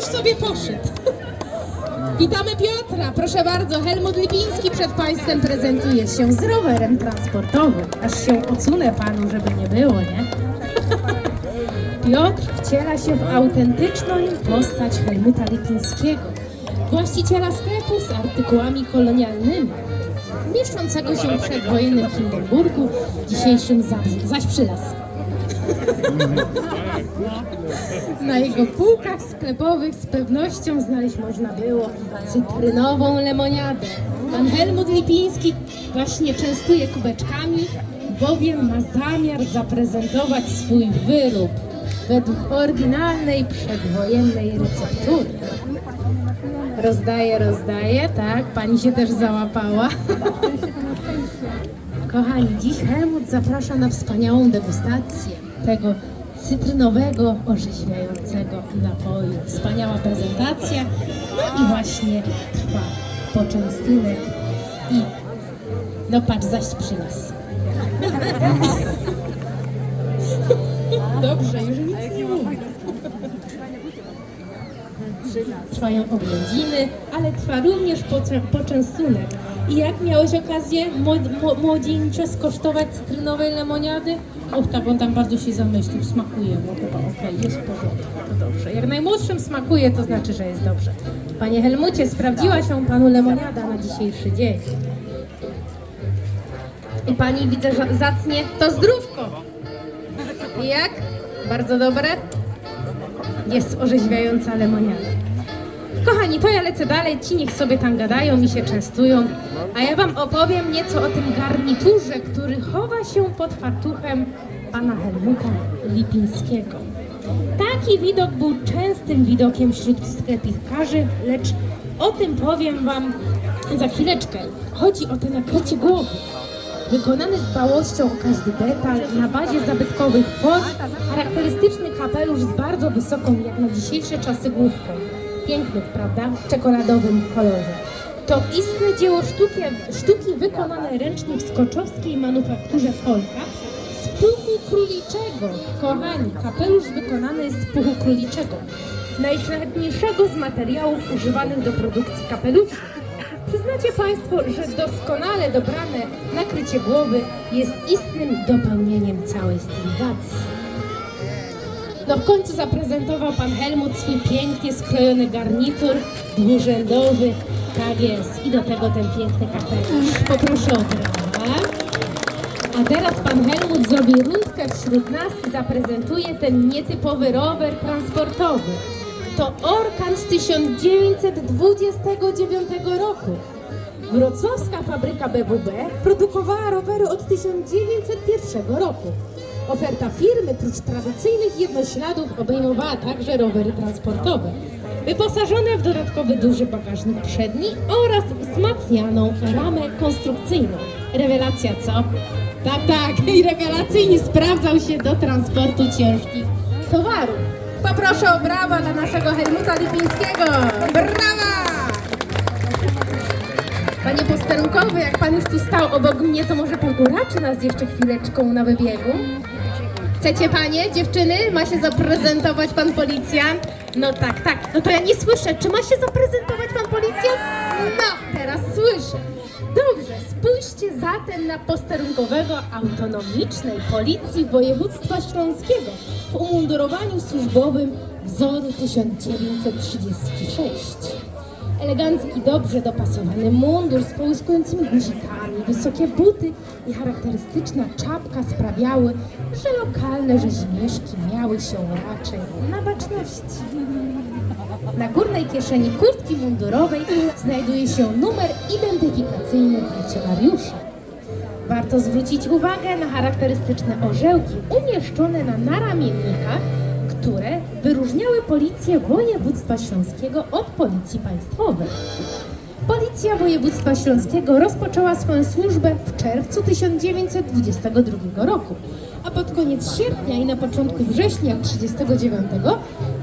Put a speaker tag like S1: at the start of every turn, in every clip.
S1: już sobie poszedł. Witamy Piotra. Proszę bardzo, Helmut Lipiński przed Państwem prezentuje się z rowerem transportowym. Aż się odsunę Panu, żeby nie było, nie? Piotr wciela się w autentyczną postać Helmuta Lipińskiego, właściciela sklepu z artykułami kolonialnymi, mieszczącego się w przedwojennym Hindenburgu, dzisiejszym zaś przy las. Na jego półkach sklepowych z pewnością znaleźć można było cytrynową lemoniadę. Pan Helmut Lipiński właśnie częstuje kubeczkami, bowiem ma zamiar zaprezentować swój wyrób według oryginalnej przedwojennej receptury. Rozdaje, rozdaje, tak, pani się też załapała. Kochani, dziś Helmut zaprasza na wspaniałą degustację tego cytrynowego, orzeźwiającego napoju. Wspaniała prezentacja, no i właśnie trwa poczęstunek i no patrz, zaś przy nas. Dobrze, już Trwają oględziny, ale trwa również poczęstunek. I jak miałeś okazję młod- mło- młodzieńcze skosztować cytrynowej lemoniady? Och, tak on tam bardzo się zamyślił, smakuje mu chyba, okej, jest w porządku, to dobrze. Jak najmłodszym smakuje, to znaczy, że jest dobrze. Panie Helmucie, sprawdziła się panu lemoniada na dzisiejszy dzień. I pani widzę, że zacnie to zdrówko. Jak? Bardzo dobre? Jest orzeźwiająca lemoniada. Kochani, to ja lecę dalej, ci niech sobie tam gadają i się częstują, a ja wam opowiem nieco o tym garniturze, który chowa się pod fartuchem pana Helmuta Lipińskiego. Taki widok był częstym widokiem wśród sklepikarzy, lecz o tym powiem wam za chwileczkę. Chodzi o te nakrycie głowy. Wykonany z dbałością o każdy detal, na bazie zabytkowych form, charakterystyczny kapelusz z bardzo wysoką, jak na dzisiejsze czasy, główką. Piękny, prawda? Czekoladowym kolorze. To istne dzieło sztuki, sztuki wykonane ręcznie w skoczowskiej manufakturze Folka z puchu króliczego. Kochani, kapelusz wykonany jest z puchu króliczego. Najszlachetniejszego z materiałów używanych do produkcji kapeluszy. Przyznacie Państwo, że doskonale dobrane nakrycie głowy jest istnym dopełnieniem całej stylizacji. No w końcu zaprezentował Pan Helmut swój pięknie skrojony garnitur dwurzędowy. Tak jest. I do tego ten piękny kapelusz. Poproszę o brawa. A teraz Pan Helmut zrobi rundkę wśród nas i zaprezentuje ten nietypowy rower transportowy. To Orkan z 1929 roku. Wrocławska fabryka BWB produkowała rowery od 1901 roku. Oferta firmy prócz tradycyjnych jednośladów obejmowała także rowery transportowe, wyposażone w dodatkowy duży bagażnik przedni oraz wzmacnianą ramę konstrukcyjną. Rewelacja, co? Tak, tak, i rewelacyjnie sprawdzał się do transportu ciężkich towarów. Poproszę o brawa dla naszego Helmuta Lipińskiego. Brawa! Panie posterunkowy, jak pan już tu stał obok mnie, to może pan uraczy nas jeszcze chwileczką na wybiegu? Chcecie panie, dziewczyny? Ma się zaprezentować pan policjant? No tak, tak. No to ja nie słyszę. Czy ma się zaprezentować pan policjant? No, teraz słyszę. Dobrze, spójrzcie zatem na posterunkowego autonomicznej Policji Województwa Śląskiego w umundurowaniu służbowym wzoru 1936. Elegancki, dobrze dopasowany mundur z połyskującymi guzikami, wysokie buty i charakterystyczna czapka sprawiały, że lokalne rzeźmieszki miały się raczej na baczności. Na górnej kieszeni kurtki mundurowej znajduje się numer identyfikacyjny funkcjonariusza. Warto zwrócić uwagę na charakterystyczne orzełki umieszczone na naramiennikach, które wyróżniały Policję Województwa Śląskiego od Policji Państwowej. Policja Województwa Śląskiego rozpoczęła swoją służbę w czerwcu 1922 roku, a pod koniec sierpnia i na początku września 1939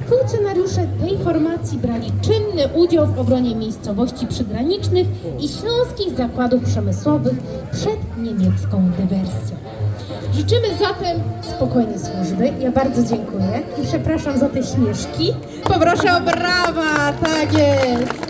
S1: funkcjonariusze tej formacji brali czynny udział w obronie miejscowości przygranicznych i śląskich zakładów przemysłowych przed niemiecką dywersją. Życzymy zatem spokojnej służby. Ja bardzo dziękuję i przepraszam za te śmieszki. Poproszę o brawa, tak jest.